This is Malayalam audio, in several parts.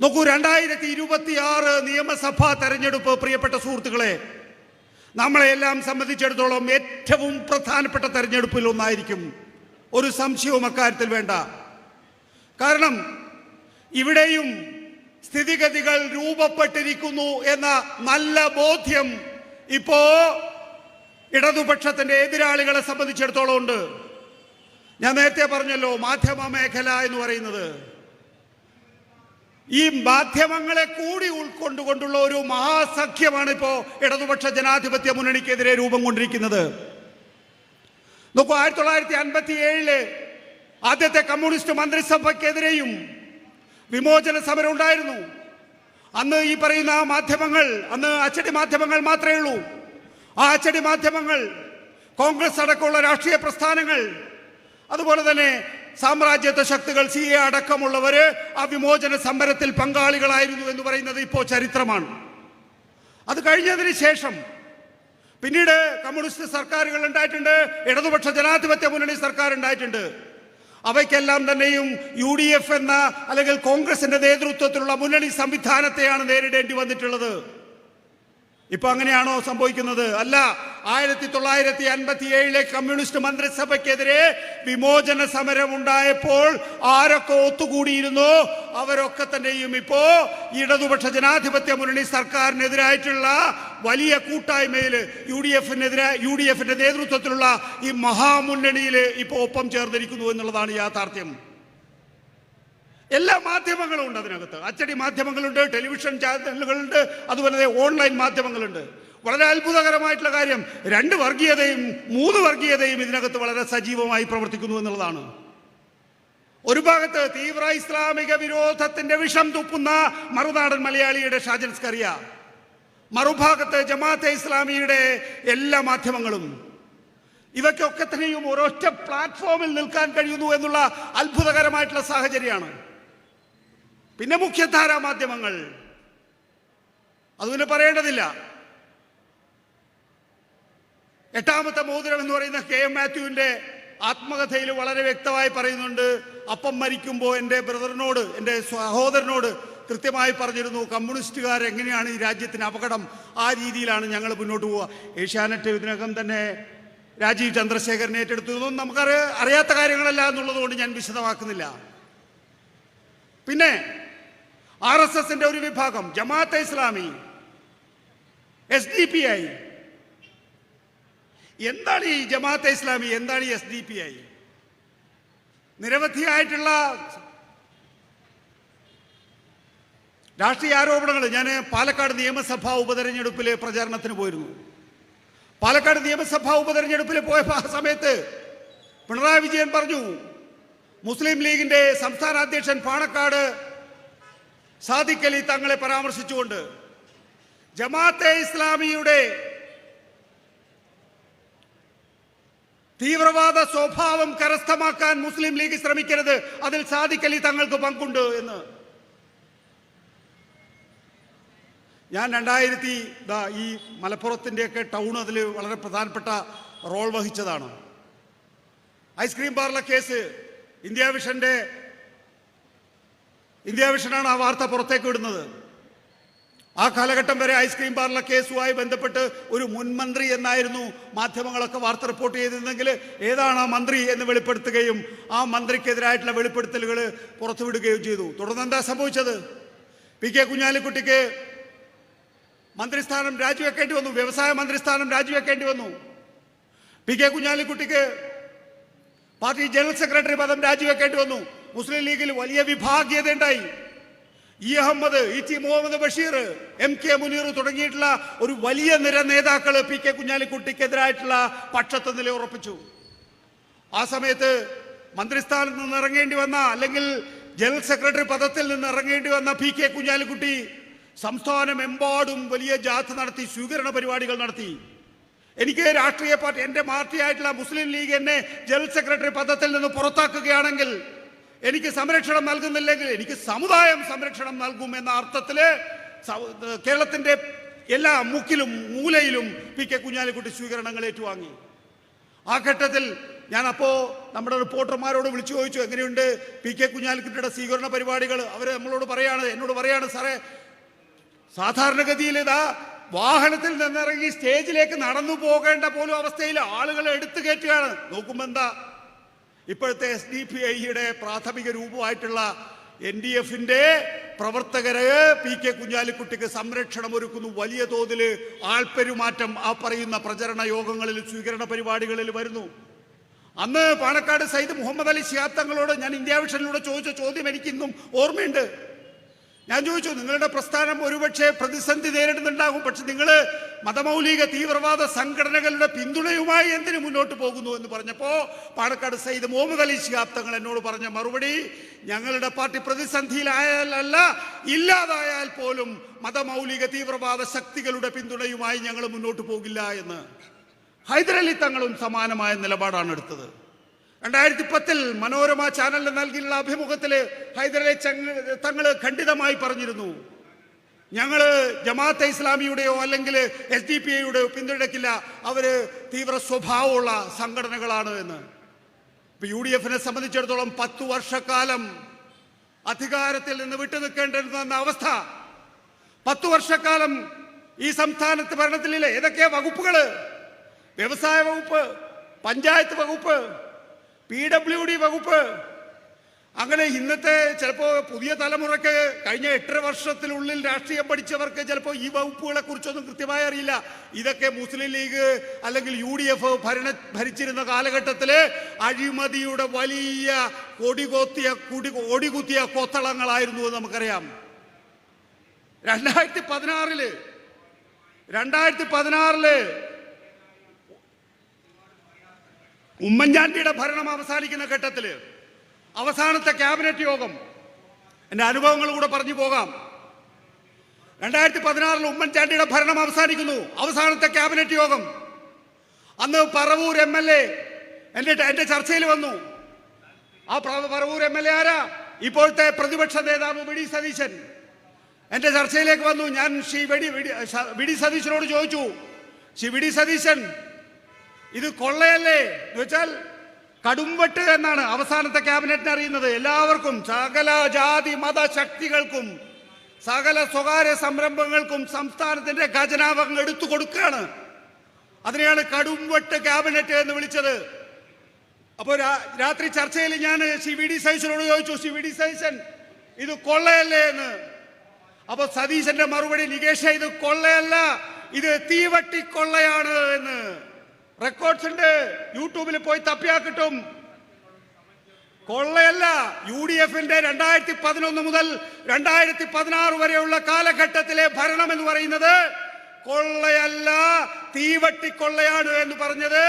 നോക്കൂ രണ്ടായിരത്തി ഇരുപത്തി ആറ് നിയമസഭാ തെരഞ്ഞെടുപ്പ് പ്രിയപ്പെട്ട സുഹൃത്തുക്കളെ നമ്മളെല്ലാം സംബന്ധിച്ചിടത്തോളം ഏറ്റവും പ്രധാനപ്പെട്ട തെരഞ്ഞെടുപ്പിൽ ഒന്നായിരിക്കും. ഒരു സംശയവും അക്കാര്യത്തിൽ വേണ്ട. കാരണം ഇവിടെയും സ്ഥിതിഗതികൾ രൂപപ്പെട്ടിരിക്കുന്നു എന്ന നല്ല ബോധ്യം ഇപ്പോ ഇടതുപക്ഷത്തിന്റെ എതിരാളികളെ സംബന്ധിച്ചിടത്തോളം ഉണ്ട്. ഞാൻ നേരത്തെ പറഞ്ഞല്ലോ മാധ്യമ മേഖല എന്ന് പറയുന്നത്. ഈ മാധ്യമങ്ങളെ കൂടി ഉൾക്കൊണ്ടുകൊണ്ടുള്ള ഒരു മഹാസഖ്യമാണ് ഇപ്പോ ഇടതുപക്ഷ ജനാധിപത്യ മുന്നണിക്കെതിരെ രൂപം കൊണ്ടിരിക്കുന്നത്. നോക്കൂ ആയിരത്തി തൊള്ളായിരത്തി അൻപത്തി ഏഴിൽ ആദ്യത്തെ കമ്മ്യൂണിസ്റ്റ് മന്ത്രിസഭയ്ക്കെതിരെയും വിമോചന സമരം ഉണ്ടായിരുന്നു. അന്ന് ഈ പറയുന്ന മാധ്യമങ്ങൾ അന്ന് അച്ചടി മാധ്യമങ്ങൾ മാത്രമേ ഉള്ളൂ. ആ അച്ചടി മാധ്യമങ്ങൾ കോൺഗ്രസ് അടക്കമുള്ള രാഷ്ട്രീയ പ്രസ്ഥാനങ്ങൾ അതുപോലെ തന്നെ സാമ്രാജ്യത്വ ശക്തികൾ സി എ അടക്കമുള്ളവര് ആ വിമോചന സമരത്തിൽ പങ്കാളികളായിരുന്നു എന്ന് പറയുന്നത് ഇപ്പോൾ ചരിത്രമാണ്. അത് കഴിഞ്ഞതിന് ശേഷം പിന്നീട് കമ്മ്യൂണിസ്റ്റ് സർക്കാരുകൾ ഉണ്ടായിട്ടുണ്ട് ഇടതുപക്ഷ ജനാധിപത്യ മുന്നണി സർക്കാർ ഉണ്ടായിട്ടുണ്ട്. അവയ്ക്കെല്ലാം തന്നെയും യു ഡി എഫ് എന്ന അല്ലെങ്കിൽ കോൺഗ്രസിന്റെ നേതൃത്വത്തിലുള്ള മുന്നണി സംവിധാനത്തെയാണ് നേരിടേണ്ടി വന്നിട്ടുള്ളത്. ഇപ്പൊ അങ്ങനെയാണോ സംഭവിക്കുന്നത്? അല്ല ആയിരത്തി തൊള്ളായിരത്തി അൻപത്തി ഏഴിലെ കമ്മ്യൂണിസ്റ്റ് മന്ത്രിസഭയ്ക്കെതിരെ വിമോചന സമരം ഉണ്ടായപ്പോൾ ആരൊക്കെ ഒത്തുകൂടിയിരുന്നോ? അവരൊക്കെ തന്നെയും ഇപ്പോ ഇടതുപക്ഷ ജനാധിപത്യ മുന്നണി സർക്കാരിനെതിരായിട്ടുള്ള വലിയ കൂട്ടായ്മയിൽ യു ഡി എഫിനെതിരെ യു ഡി എഫിന്റെ നേതൃത്വത്തിലുള്ള ഈ മഹാമുന്നണിയിൽ ഇപ്പോൾ ഒപ്പം ചേർന്നിരിക്കുന്നു എന്നുള്ളതാണ് യാഥാർത്ഥ്യം. എല്ലാ മാധ്യമങ്ങളും ഉണ്ട് അതിനകത്ത്. അച്ചടി മാധ്യമങ്ങളുണ്ട് ടെലിവിഷൻ ചാനലുകളുണ്ട് അതുപോലെ ഓൺലൈൻ മാധ്യമങ്ങളുണ്ട്. വളരെ അത്ഭുതകരമായിട്ടുള്ള കാര്യം. രണ്ട് വർഗീയതയും മൂന്ന് വർഗീയതയും ഇതിനകത്ത് വളരെ സജീവമായി പ്രവർത്തിക്കുന്നു എന്നുള്ളതാണ്. ഒരു ഭാഗത്ത് തീവ്ര ഇസ്ലാമിക വിരോധത്തിന്റെ വിഷം തുപ്പുന്ന മറുനാടൻ മലയാളിയുടെ ഷാജൻ കറിയ മറുഭാഗത്ത് ജമാഅത്തെ ഇസ്ലാമിയുടെ എല്ലാ മാധ്യമങ്ങളും. ഇവയ്ക്കൊക്കെ തന്നെയും ഒരൊറ്റ പ്ലാറ്റ്ഫോമിൽ നിൽക്കാൻ കഴിയുന്നു എന്നുള്ള അത്ഭുതകരമായിട്ടുള്ള സാഹചര്യമാണ്. പിന്നെ മുഖ്യധാരാ മാധ്യമങ്ങൾ. അത് പിന്നെ പറയേണ്ടതില്ല. എട്ടാമത്തെ മോതിരം എന്ന് പറയുന്ന കെ എം മാത്യുവിന്റെ ആത്മകഥയിൽ വളരെ വ്യക്തമായി പറയുന്നുണ്ട് അപ്പം മരിക്കുമ്പോൾ എന്റെ ബ്രദറിനോട് എന്റെ സഹോദരനോട് കൃത്യമായി പറഞ്ഞിരുന്നു കമ്മ്യൂണിസ്റ്റുകാർ എങ്ങനെയാണ് ഈ രാജ്യത്തിന് അപകടം? ആ രീതിയിലാണ് ഞങ്ങൾ മുന്നോട്ട് പോവുക. ഏഷ്യാനെറ്റ് ഇതിനകം തന്നെ രാജീവ് ചന്ദ്രശേഖരനെ ഏറ്റെടുത്തു. ഇതൊന്നും നമുക്കറി അറിയാത്ത കാര്യങ്ങളല്ല എന്നുള്ളതുകൊണ്ട് ഞാൻ വിശദമാക്കുന്നില്ല. പിന്നെ ആർ എസ് എസിന്റെ ഒരു വിഭാഗം Jamaate Islami S D P I. എന്താണ് ഈ ജമാഅത്തെ ഇസ്ലാമി എന്താണ് ഈ എസ് ഡി പി ഐ? നിരവധിയായിട്ടുള്ള രാഷ്ട്രീയ ആരോപണങ്ങൾ. ഞാൻ പാലക്കാട് നിയമസഭാ ഉപതെരഞ്ഞെടുപ്പിൽ പ്രചാരണത്തിന് പോയിരുന്നു. പാലക്കാട് നിയമസഭാ ഉപതെരഞ്ഞെടുപ്പിൽ പോയ സമയത്ത് പിണറായി വിജയൻ പറഞ്ഞു മുസ്ലിം ലീഗിന്റെ സംസ്ഥാന അധ്യക്ഷൻ പാണക്കാട് സാദിഖ് അലി തങ്ങളെ പരാമർശിച്ചുകൊണ്ട് ജമാഅത്തെ ഇസ്ലാമിയുടെ തീവ്രവാദ സ്വഭാവം കരസ്ഥമാക്കാൻ മുസ്ലിം ലീഗ് ശ്രമിക്കരുത്. അതിൽ സാദിഖലി തങ്ങൾക്ക് പങ്കുണ്ട് എന്ന്. ഞാൻ രണ്ടായിരത്തി ഈ മലപ്പുറത്തിന്റെയൊക്കെ ടൗൺ അതിൽ വളരെ പ്രധാനപ്പെട്ട role വഹിച്ചതാണ്. Ice cream parlour case India വിഷന്റെ India വിഷനാണ് ആ വാർത്ത പുറത്തേക്ക് വിടുന്നത്. ആ കാലഘട്ടം വരെ ഐസ്ക്രീം പാർലർ കേസുമായി ബന്ധപ്പെട്ട് ഒരു മുൻമന്ത്രി എന്നായിരുന്നു മാധ്യമങ്ങളൊക്കെ വാർത്ത റിപ്പോർട്ട് ചെയ്തിരുന്നെങ്കിൽ ഏതാണ് ആ മന്ത്രി എന്ന് വെളിപ്പെടുത്തുകയും ആ മന്ത്രിക്കെതിരായിട്ടുള്ള വെളിപ്പെടുത്തലുകൾ പുറത്തുവിടുകയും ചെയ്തു. തുടർന്ന് എന്താ സംഭവിച്ചത്? പി കെ കുഞ്ഞാലിക്കുട്ടിക്ക് മന്ത്രിസ്ഥാനം രാജിവെക്കേണ്ടി വന്നു. വ്യവസായ മന്ത്രിസ്ഥാനം രാജിവെക്കേണ്ടി വന്നു. പി കെ കുഞ്ഞാലിക്കുട്ടിക്ക് പാർട്ടി ജനറൽ സെക്രട്ടറി പദം രാജിവെക്കേണ്ടി വന്നു. മുസ്ലിം ലീഗിൽ വലിയ വിഭാഗീയത ഉണ്ടായി E Ahammed E T Muhammad Basheer M K Muneer തുടങ്ങിയിട്ടുള്ള ഒരു വലിയ നിര നേതാക്കൾ പി കെ കുഞ്ഞാലിക്കുട്ടിക്കെതിരായിട്ടുള്ള പക്ഷത്ത് നില ഉറപ്പിച്ചു ആ സമയത്ത് മന്ത്രിസ്ഥാനത്ത് നിന്ന് ഇറങ്ങേണ്ടി വന്ന അല്ലെങ്കിൽ ജനറൽ സെക്രട്ടറി പദത്തിൽ നിന്ന് ഇറങ്ങേണ്ടി വന്ന പി കെ കുഞ്ഞാലിക്കുട്ടി സംസ്ഥാനമെമ്പാടും വലിയ ജാഥ നടത്തി സ്വീകരണ പരിപാടികൾ നടത്തി. എനിക്ക് രാഷ്ട്രീയ പാർട്ടി എന്റെ പാർട്ടിയായിട്ടുള്ള മുസ്ലിം ലീഗ് എന്നെ ജനറൽ സെക്രട്ടറി പദത്തിൽ നിന്ന് പുറത്താക്കുകയാണെങ്കിൽ എനിക്ക് സംരക്ഷണം നൽകുന്നില്ലെങ്കിൽ എനിക്ക് സമുദായം സംരക്ഷണം നൽകും എന്ന അർത്ഥത്തിൽ കേരളത്തിന്റെ എല്ലാ മുക്കിലും മൂലയിലും പി കെ കുഞ്ഞാലിക്കുട്ടി സ്വീകരണങ്ങൾ ഏറ്റുവാങ്ങി. ആ ഘട്ടത്തിൽ ഞാൻ അപ്പോൾ നമ്മുടെ റിപ്പോർട്ടർമാരോട് വിളിച്ചു ചോദിച്ചു എങ്ങനെയുണ്ട് പി കെ കുഞ്ഞാലിക്കുട്ടിയുടെ സ്വീകരണ പരിപാടികൾ? അവർ നമ്മളോട് പറയാണ് എന്നോട് പറയാണ് സാറേ സാധാരണഗതിയിൽ ഇതാ വാഹനത്തിൽ നിന്നിറങ്ങി സ്റ്റേജിലേക്ക് നടന്നു പോകേണ്ട പോലും അവസ്ഥയിൽ ആളുകൾ എടുത്തു കയറ്റുകയാണ്. നോക്കുമ്പോൾ എന്താ ഇപ്പോഴത്തെ എസ് ഡി പി ഐയുടെ പ്രാഥമിക രൂപമായിട്ടുള്ള എൻ ഡി എഫിന്റെ പ്രവർത്തകര് പി കെ കുഞ്ഞാലിക്കുട്ടിക്ക് സംരക്ഷണം ഒരുക്കുന്നു. വലിയ തോതിൽ ആൾപ്പെരുമാറ്റം ആ പറയുന്ന പ്രചരണ യോഗങ്ങളിൽ സ്വീകരണ പരിപാടികളിൽ വരുന്നു. അന്ന് പാണക്കാട് സയ്യിദ് മുഹമ്മദ് അലി ശിഹാബ് തങ്ങളോട് ഞാൻ ഇന്ത്യ വിഷനിലൂടെ ചോദിച്ച ചോദ്യം എനിക്കിന്നും ഓർമ്മയുണ്ട്. ഞാൻ ചോദിച്ചു നിങ്ങളുടെ പ്രസ്ഥാനം ഒരുപക്ഷെ പ്രതിസന്ധി നേരിടുന്നുണ്ടാകും പക്ഷെ നിങ്ങൾ മതമൗലിക തീവ്രവാദ സംഘടനകളുടെ പിന്തുണയുമായി എന്തിനു മുന്നോട്ട് പോകുന്നു എന്ന് പറഞ്ഞപ്പോൾ പാണക്കാട് സയ്യിദ് മുഹമ്മദ് അലി ശിഹാബ് തങ്ങൾ എന്നോട് പറഞ്ഞ മറുപടി ഞങ്ങളുടെ പാർട്ടി പ്രതിസന്ധിയിലായാലല്ല ഇല്ലാതായാൽ പോലും മതമൗലിക തീവ്രവാദ ശക്തികളുടെ പിന്തുണയുമായി ഞങ്ങൾ മുന്നോട്ട് പോകില്ല എന്ന്. ഹൈദരലി തങ്ങളും സമാനമായ നിലപാടാണ് എടുത്തത്. രണ്ടായിരത്തി പത്തിൽ മനോരമ ചാനലിന് നൽകിയുള്ള അഭിമുഖത്തിൽ ഹൈദരലി തങ്ങൾ ഖണ്ഡിതമായി പറഞ്ഞിരുന്നു. ഞങ്ങൾ ജമാഅത്തെ ഇസ്ലാമിയുടെയോ അല്ലെങ്കിൽ എസ് ഡി പി ഐയുടെയോ പിന്തുണയ്ക്കില്ല. അവർ തീവ്ര സ്വഭാവമുള്ള സംഘടനകളാണ് എന്ന്. ഇപ്പൊ യു ഡി എഫിനെ സംബന്ധിച്ചിടത്തോളം പത്തു വർഷക്കാലം അധികാരത്തിൽ നിന്ന് വിട്ടു നിൽക്കേണ്ടിരുന്ന അവസ്ഥ. പത്തു വർഷക്കാലം ഈ സംസ്ഥാനത്ത് ഭരണത്തിലില്ല? ഏതൊക്കെ വകുപ്പുകൾ? വ്യവസായ വകുപ്പ് പഞ്ചായത്ത് വകുപ്പ് പി ഡബ്ല്യു ഡി വകുപ്പ്. അങ്ങനെ ഇന്നത്തെ ചിലപ്പോൾ പുതിയ തലമുറയ്ക്ക് കഴിഞ്ഞ എട്ടര വർഷത്തിനുള്ളിൽ രാഷ്ട്രീയം പഠിച്ചവർക്ക് ചിലപ്പോൾ ഈ വകുപ്പുകളെ കുറിച്ചൊന്നും കൃത്യമായി അറിയില്ല. ഇതൊക്കെ മുസ്ലിം ലീഗ് അല്ലെങ്കിൽ യു ഡി എഫ് ഭരണ ഭരിച്ചിരുന്ന കാലഘട്ടത്തിൽ അഴിമതിയുടെ വലിയ കൊടികൊത്തിയ കുടി ഒടികുത്തിയ കൊത്തളങ്ങളായിരുന്നു എന്ന് നമുക്കറിയാം. രണ്ടായിരത്തി പതിനാറിൽ രണ്ടായിരത്തി പതിനാറിൽ ഉമ്മൻചാണ്ടിയുടെ ഭരണം അവസാനിക്കുന്ന ഘട്ടത്തിൽ അവസാനത്തെ ക്യാബിനറ്റ് യോഗം എന്റെ അനുഭവങ്ങൾ കൂടെ പറഞ്ഞു പോകാം. രണ്ടായിരത്തി പതിനാറിൽ ഉമ്മൻചാണ്ടിയുടെ ഭരണം അവസാനിക്കുന്നു. അവസാനത്തെ ക്യാബിനറ്റ് യോഗം. അന്ന് പറവൂർ എം എൽ എ എന്റെ എന്റെ ചർച്ചയിൽ വന്നു. ആ പറവൂർ എം എൽ എ ആരാ? ഇപ്പോഴത്തെ പ്രതിപക്ഷ നേതാവ് വി ഡി സതീശൻ. എന്റെ ചർച്ചയിലേക്ക് വന്നു. ഞാൻ ശ്രീ വെടി വി ഡി സതീശനോട് ചോദിച്ചു. ശ്രീ വി ഡി സതീശൻ ഇത് കൊള്ളയല്ലേ? എന്ന് വെച്ചാൽ കടുംവെട്ട് എന്നാണ് അവസാനത്തെ ക്യാബിനറ്റിന് അറിയുന്നത്. എല്ലാവർക്കും സകല ജാതി മത ശക്തികൾക്കും സകല സ്വകാര്യ സംരംഭങ്ങൾക്കും സംസ്ഥാനത്തിന്റെ ഖജനാവങ്ങൾ എടുത്തു കൊടുക്കുകയാണ്. അതിനെയാണ് കടുംവെട്ട് ക്യാബിനറ്റ് എന്ന് വിളിച്ചത്. അപ്പോൾ രാത്രി ചർച്ചയിൽ ഞാൻ ശ്രീ വി ഡി സൈസനോട് ചോദിച്ചു ശ്രീ വി ഡി സൈസൻ ഇത് കൊള്ളയല്ലേ എന്ന്? അപ്പൊ സതീശന്റെ മറുപടി നികേഷ ഇത് കൊള്ളയല്ല ഇത് തീവട്ടി കൊള്ളയാണ് എന്ന്. റെക്കോർഡ്സ് ഉണ്ട്. യൂട്യൂബിൽ പോയി തപ്പിയാ കിട്ടും. കൊള്ളയല്ല. യു ഡി എഫിന്റെ രണ്ടായിരത്തി പതിനൊന്ന് മുതൽ രണ്ടായിരത്തി പതിനാറ് വരെയുള്ള കാലഘട്ടത്തിലെ ഭരണം എന്ന് പറയുന്നത് കൊള്ളയല്ല തീവട്ടി കൊള്ളയാണ് എന്ന് പറഞ്ഞത്.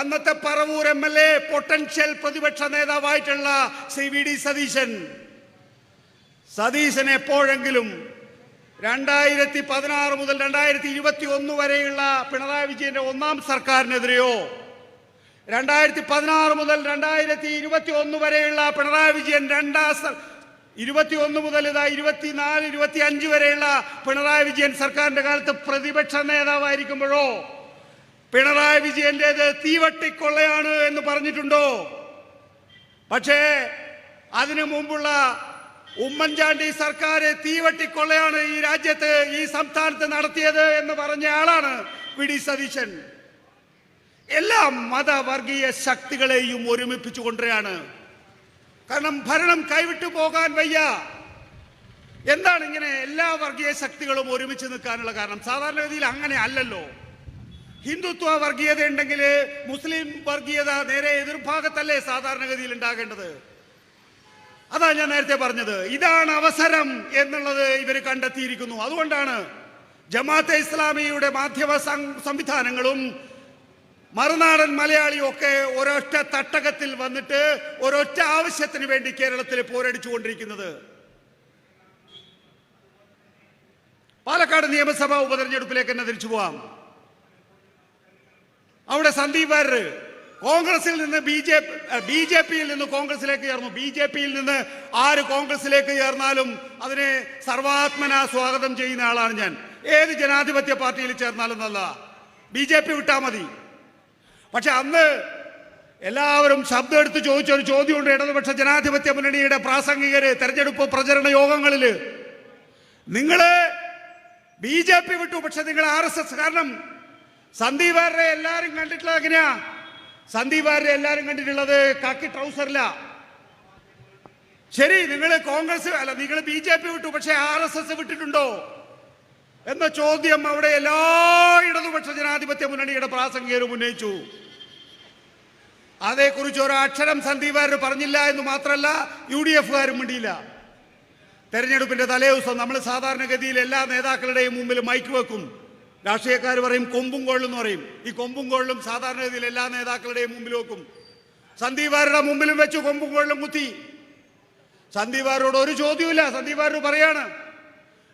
അന്നത്തെ Paravur M L A potential പ്രതിപക്ഷ നേതാവായിട്ടുള്ള ശ്രീ വി ഡി സതീശൻ. സതീശൻ എപ്പോഴെങ്കിലും രണ്ടായിരത്തി പതിനാറ് മുതൽ രണ്ടായിരത്തി ഇരുപത്തി ഒന്ന് വരെയുള്ള പിണറായി വിജയന്റെ ഒന്നാം സർക്കാരിനെതിരെയോ? രണ്ടായിരത്തി പതിനാറ് മുതൽ രണ്ടായിരത്തി ഇരുപത്തി ഒന്ന് വരെയുള്ള പിണറായി വിജയൻ രണ്ടാം ഇരുപത്തി ഒന്ന് മുതൽ ഇതാ ഇരുപത്തിനാല് ഇരുപത്തി അഞ്ച് വരെയുള്ള പിണറായി വിജയൻ സർക്കാരിന്റെ കാലത്ത് പ്രതിപക്ഷ നേതാവായിരിക്കുമ്പോഴോ? പിണറായി വിജയന്റേത് തീവട്ടിക്കൊള്ളയാണ് എന്ന് പറഞ്ഞിട്ടുണ്ടോ? പക്ഷേ അതിനു മുമ്പുള്ള ഉമ്മൻചാണ്ടി സർക്കാർ തീവട്ടിക്കൊള്ളയാണ് ഈ രാജ്യത്ത് ഈ സംസ്ഥാനത്ത് നടത്തിയത് എന്ന് പറഞ്ഞ ആളാണ് വി ഡി സതീശൻ. എല്ലാ മതവർഗീയ ശക്തികളെയും ഒരുമിപ്പിച്ചു കൊണ്ടുവരികയാണ്. കാരണം ഭരണം കൈവിട്ടു പോകാൻ വയ്യ. എന്താണ് ഇങ്ങനെ എല്ലാ വർഗീയ ശക്തികളും ഒരുമിച്ച് നിൽക്കാനുള്ള കാരണം? സാധാരണഗതിയിൽ അങ്ങനെ അല്ലല്ലോ. ഹിന്ദുത്വ വർഗീയത ഉണ്ടെങ്കിൽ മുസ്ലിം വർഗീയത നേരെ എതിർഭാഗത്തല്ലേ സാധാരണഗതിയിൽ ഉണ്ടാകേണ്ടത്? അതാ ഞാൻ നേരത്തെ പറഞ്ഞത്. ഇതാണ് അവസരം എന്നുള്ളത് ഇവർ കണ്ടെത്തിയിരിക്കുന്നു. അതുകൊണ്ടാണ് ജമാഅത്തെ ഇസ്ലാമിയുടെ മാധ്യമ സംവിധാനങ്ങളും മറുനാടൻ മലയാളിയും ഒക്കെ ഒരൊറ്റ തട്ടകത്തിൽ വന്നിട്ട് ഒരൊറ്റ ആവശ്യത്തിന് വേണ്ടി കേരളത്തിൽ പോരടിച്ചുകൊണ്ടിരിക്കുന്നത്. പാലക്കാട് നിയമസഭാ ഉപതെരഞ്ഞെടുപ്പിലേക്ക് തന്നെ തിരിച്ചു പോവാം. അവിടെ സന്ദീപ് വാര്യർ കോൺഗ്രസിൽ നിന്ന് ബി ജെ ബി ജെ പിയിൽ നിന്ന് കോൺഗ്രസിലേക്ക് ചേർന്നു. ബി ജെ പിയിൽ നിന്ന് ആര് കോൺഗ്രസിലേക്ക് ചേർന്നാലും അതിനെ സർവാത്മന സ്വാഗതം ചെയ്യുന്ന ആളാണ് ഞാൻ. ഏത് ജനാധിപത്യ പാർട്ടിയിൽ ചേർന്നാലും നല്ല. ബി ജെ പി വിട്ടാൽ മതി. പക്ഷെ അന്ന് എല്ലാവരും ശബ്ദം എടുത്ത് ചോദിച്ച ഒരു ചോദ്യമുണ്ട് ഇടതുപക്ഷ ജനാധിപത്യ മുന്നണിയുടെ പ്രാസംഗികര് തെരഞ്ഞെടുപ്പ് പ്രചരണ യോഗങ്ങളിൽ. നിങ്ങൾ ബി ജെ പി വിട്ടു പക്ഷെ നിങ്ങൾ ആർ എസ് എസ്. കാരണം സന്ദീപ് എല്ലാരും കണ്ടിട്ടുള്ള എങ്ങനെയാ? സന്ദീപ് വാര്യരെ എല്ലാരും കണ്ടിട്ടുള്ളത് കാക്കി ട്രൗസറില. ശരി നിങ്ങൾ കോൺഗ്രസ് അല്ല നിങ്ങൾ ബി ജെ പി വിട്ടു പക്ഷെ ആർ എസ് എസ് വിട്ടിട്ടുണ്ടോ? എന്ന ചോദ്യം അവിടെ എല്ലാ ഇടതുപക്ഷ ജനാധിപത്യ മുന്നണിയുടെ പ്രാസംഗികരും ഉന്നയിച്ചു. അതേക്കുറിച്ച് ഒരക്ഷരം സന്ദീപ് വാര്യർ പറഞ്ഞില്ല എന്ന് മാത്രമല്ല യു ഡി എഫുകാരും മിണ്ടിയില്ല. തെരഞ്ഞെടുപ്പിന്റെ തലേദിവസം നമ്മൾ സാധാരണഗതിയിൽ എല്ലാ നേതാക്കളുടെയും മുമ്പിൽ മൈക്ക് വെക്കും. രാഷ്ട്രീയക്കാർ പറയും കൊമ്പും കോളും എന്ന് പറയും. ഈ കൊമ്പും കോളിലും സാധാരണഗതിയിൽ എല്ലാ നേതാക്കളുടെയും മുമ്പിൽ വെക്കും. സന്ദീപാരുടെ മുമ്പിലും വെച്ച് കൊമ്പും കോളിലും കുത്തി. സന്ദീപാരോട് ഒരു ചോദ്യമില്ല സന്ദീപാരോട് പറയാണ്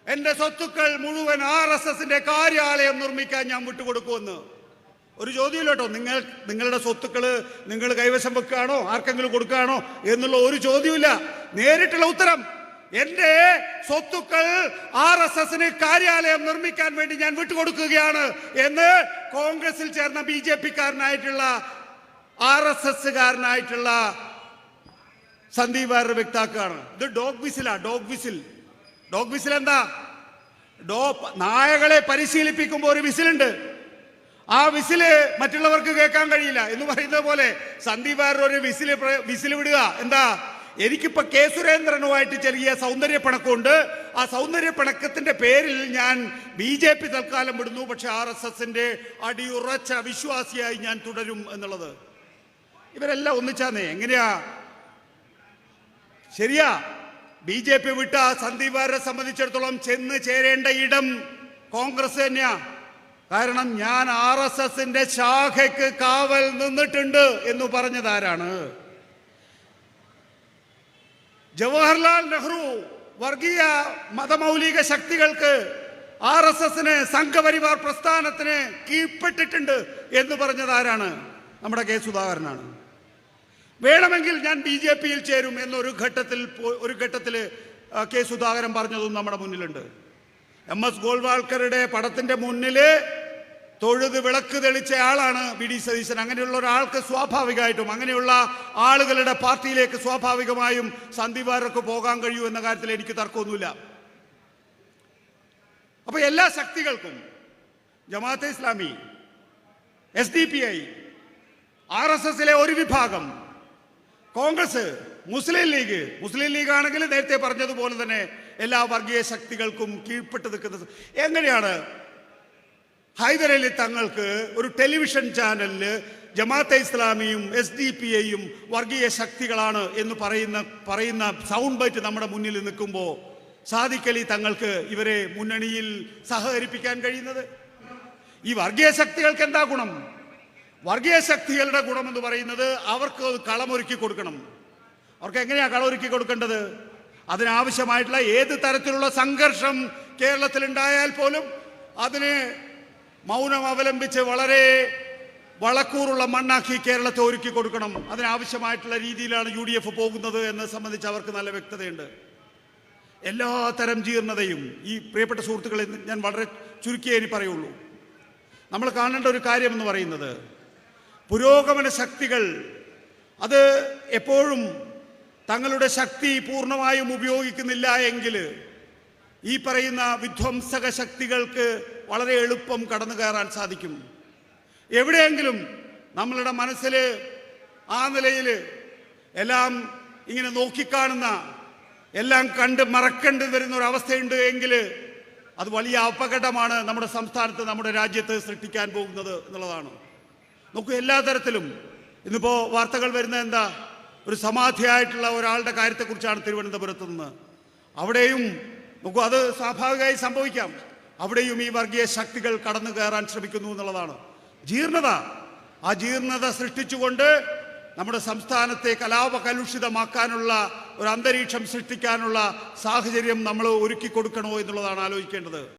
എന്റെ സ്വത്തുക്കൾ മുഴുവൻ ആർ എസ് എസിന്റെ കാര്യാലയം നിർമ്മിക്കാൻ ഞാൻ വിട്ടുകൊടുക്കുമെന്ന്. ഒരു ചോദ്യമില്ല കേട്ടോ. നിങ്ങൾ നിങ്ങളുടെ സ്വത്തുക്കൾ നിങ്ങൾ കൈവശം വെക്കുകയാണോ? ആർക്കെങ്കിലും കൊടുക്കുകയാണോ? എന്നുള്ള ഒരു ചോദ്യമില്ല നേരിട്ടുള്ള ഉത്തരം എന്റെ സ്വത്തുക്കൾ ആർ എസ് എസിന് കാര്യാലയം നിർമ്മിക്കാൻ വേണ്ടി ഞാൻ വിട്ടുകൊടുക്കുകയാണ് എന്ന് കോൺഗ്രസിൽ ചേർന്ന ബി ജെ പിക്കാരനായിട്ടുള്ള ആർ എസ് എസ്സുകാരനായിട്ടുള്ള സന്ദീപ് വാര വ്യക്താക്കാണ്. ഇത് ഡോഗ് വിസിലാ ഡോഗ് വിസിൽ. ഡോഗ് വിസിൽ എന്താ? ഡോ നായകളെ പരിശീലിപ്പിക്കുമ്പോൾ ഒരു വിസിലുണ്ട്. ആ വിസിൽ മറ്റുള്ളവർക്ക് കേൾക്കാൻ കഴിയില്ല എന്ന് പറയുന്നത് പോലെ സന്ദീപ് വാര ഒരു വിസിൽ വിസിൽ വിടുക. എന്താ? എനിക്കിപ്പോ കെ സുരേന്ദ്രനുമായിട്ട് ചെറിയ സൗന്ദര്യ പണക്കമുണ്ട് ആ സൗന്ദര്യ പിണക്കത്തിന്റെ പേരിൽ ഞാൻ ബി ജെ പി തൽക്കാലം വിടുന്നു. പക്ഷെ ആർ എസ് എസിന്റെ അടിയുറച്ച വിശ്വാസിയായി ഞാൻ തുടരും എന്നുള്ളത്. ഇവരെല്ലാം ഒന്നിച്ചാന്നേ. എങ്ങനെയാ? ശരിയാ. ബി ജെ പി വിട്ട സന്ദീപാരെ സംബന്ധിച്ചിടത്തോളം ചെന്ന് ചേരേണ്ട ഇടം കോൺഗ്രസ് തന്നെയാ. കാരണം ഞാൻ ആർ എസ് എസിന്റെ ശാഖയ്ക്ക് കാവൽ നിന്നിട്ടുണ്ട് എന്ന് പറഞ്ഞതാരാണ്? ജവഹർലാൽ നെഹ്റു വർഗീയ മതമൗലിക ശക്തികൾക്ക് ആർ എസ് എസിന് സംഘപരിവാർ പ്രസ്ഥാനത്തിന് കീഴ്പ്പെട്ടിട്ടുണ്ട് എന്ന് പറഞ്ഞത് ആരാണ്? നമ്മുടെ കെ സുധാകരനാണ്. വേണമെങ്കിൽ ഞാൻ ബി ജെ പിയിൽ ചേരും എന്നൊരു ഘട്ടത്തിൽ ഒരു ഘട്ടത്തിൽ കെ സുധാകരൻ പറഞ്ഞതും നമ്മുടെ മുന്നിലുണ്ട്. എം എസ് ഗോൾവാൾക്കറുടെ പടത്തിന്റെ മുന്നിൽ തൊഴുത് വിളക്ക് തെളിച്ച ആളാണ് വി ഡി സതീശൻ. അങ്ങനെയുള്ള ഒരാൾക്ക് സ്വാഭാവികമായിട്ടും അങ്ങനെയുള്ള ആളുകളുടെ പാർട്ടിയിലേക്ക് സ്വാഭാവികമായും സന്ദീപ് വാര്യർക്ക് പോകാൻ കഴിയൂ എന്ന കാര്യത്തിൽ എനിക്ക് തർക്കമൊന്നുമില്ല. അപ്പൊ എല്ലാ ശക്തികൾക്കും Jamaate Islami S D P I R S എസിലെ ഒരു വിഭാഗം കോൺഗ്രസ് മുസ്ലിം ലീഗ് മുസ്ലിം ലീഗ് ആണെങ്കിൽ നേരത്തെ പറഞ്ഞതുപോലെ തന്നെ എല്ലാ വർഗീയ ശക്തികൾക്കും കീഴ്പ്പെട്ട് നിൽക്കുന്നത് എങ്ങനെയാണ് ഹൈദരലി തങ്ങൾക്ക് ഒരു ടെലിവിഷൻ ചാനലിൽ ജമാഅത്തെ ഇസ്ലാമിയും എസ് ഡി പി എയും വർഗീയ ശക്തികളാണ് എന്ന് പറയുന്ന പറയുന്ന സൗണ്ട് ബൈറ്റ് നമ്മുടെ മുന്നിൽ നിൽക്കുമ്പോൾ സാദിഖലി തങ്ങൾക്ക് ഇവരെ മുന്നണിയിൽ സഹകരിപ്പിക്കാൻ കഴിയുന്നത്? ഈ വർഗീയ ശക്തികൾക്ക് എന്താ ഗുണം? വർഗീയ ശക്തികളുടെ ഗുണം എന്ന് പറയുന്നത് അവർക്ക് കളമൊരുക്കി കൊടുക്കണം. അവർക്ക് എങ്ങനെയാ കളമൊരുക്കി കൊടുക്കേണ്ടത്? അതിനാവശ്യമായിട്ടുള്ള ഏത് തരത്തിലുള്ള സംഘർഷം കേരളത്തിൽ ഉണ്ടായാൽ പോലും അതിന് മൗനം അവലംബിച്ച് വളരെ വളക്കൂറുള്ള മണ്ണാക്കി കേരളത്തെ ഒരുക്കി കൊടുക്കണം. അതിനാവശ്യമായിട്ടുള്ള രീതിയിലാണ് യു ഡി എഫ് പോകുന്നത് എന്ന് സംബന്ധിച്ച് അവർക്ക് നല്ല വ്യക്തതയുണ്ട്. എല്ലാ തരം ജീർണതയും ഈ പ്രിയപ്പെട്ട സുഹൃത്തുക്കളെ ഞാൻ വളരെ ചുരുക്കിയേ ഇനി പറയുള്ളൂ. നമ്മൾ കാണേണ്ട ഒരു കാര്യം എന്ന് പറയുന്നത് പുരോഗമന ശക്തികൾ അത് എപ്പോഴും തങ്ങളുടെ ശക്തി പൂർണമായും ഉപയോഗിക്കുന്നില്ല എങ്കിൽ ഈ പറയുന്ന വിധ്വംസക ശക്തികൾക്ക് വളരെ എളുപ്പം കടന്നു കയറാൻ സാധിക്കും. എവിടെയെങ്കിലും നമ്മളുടെ മനസ്സിൽ ആ നിലയിൽ എല്ലാം ഇങ്ങനെ നോക്കിക്കാണുന്ന എല്ലാം കണ്ട് മറക്കേണ്ടി വരുന്ന ഒരു അവസ്ഥയുണ്ട് എങ്കിൽ അത് വലിയ അപകടമാണ് നമ്മുടെ സംസ്ഥാനത്ത് നമ്മുടെ രാജ്യത്ത് സൃഷ്ടിക്കാൻ പോകുന്നത് എന്നുള്ളതാണ്. നോക്കൂ എല്ലാ തരത്തിലും ഇന്നിപ്പോൾ വാർത്തകൾ വരുന്നത് എന്താ? ഒരു സമാധിയായിട്ടുള്ള ഒരാളുടെ കാര്യത്തെക്കുറിച്ചാണ് തിരുവനന്തപുരത്ത് നിന്ന്. അവിടെയും നോക്കൂ അത് സ്വാഭാവികമായി സംഭവിക്കാം. അവിടെയും ഈ വർഗീയ ശക്തികൾ കടന്നു കയറാൻ ശ്രമിക്കുന്നു എന്നുള്ളതാണ്. ജീർണത. ആ ജീർണത സൃഷ്ടിച്ചുകൊണ്ട് നമ്മുടെ സംസ്ഥാനത്തെ കലാപ കലുഷിതമാക്കാനുള്ള ഒരു അന്തരീക്ഷം സൃഷ്ടിക്കാനുള്ള സാഹചര്യം നമ്മൾ ഒരുക്കി കൊടുക്കണോ എന്നുള്ളതാണ് ആലോചിക്കേണ്ടത്.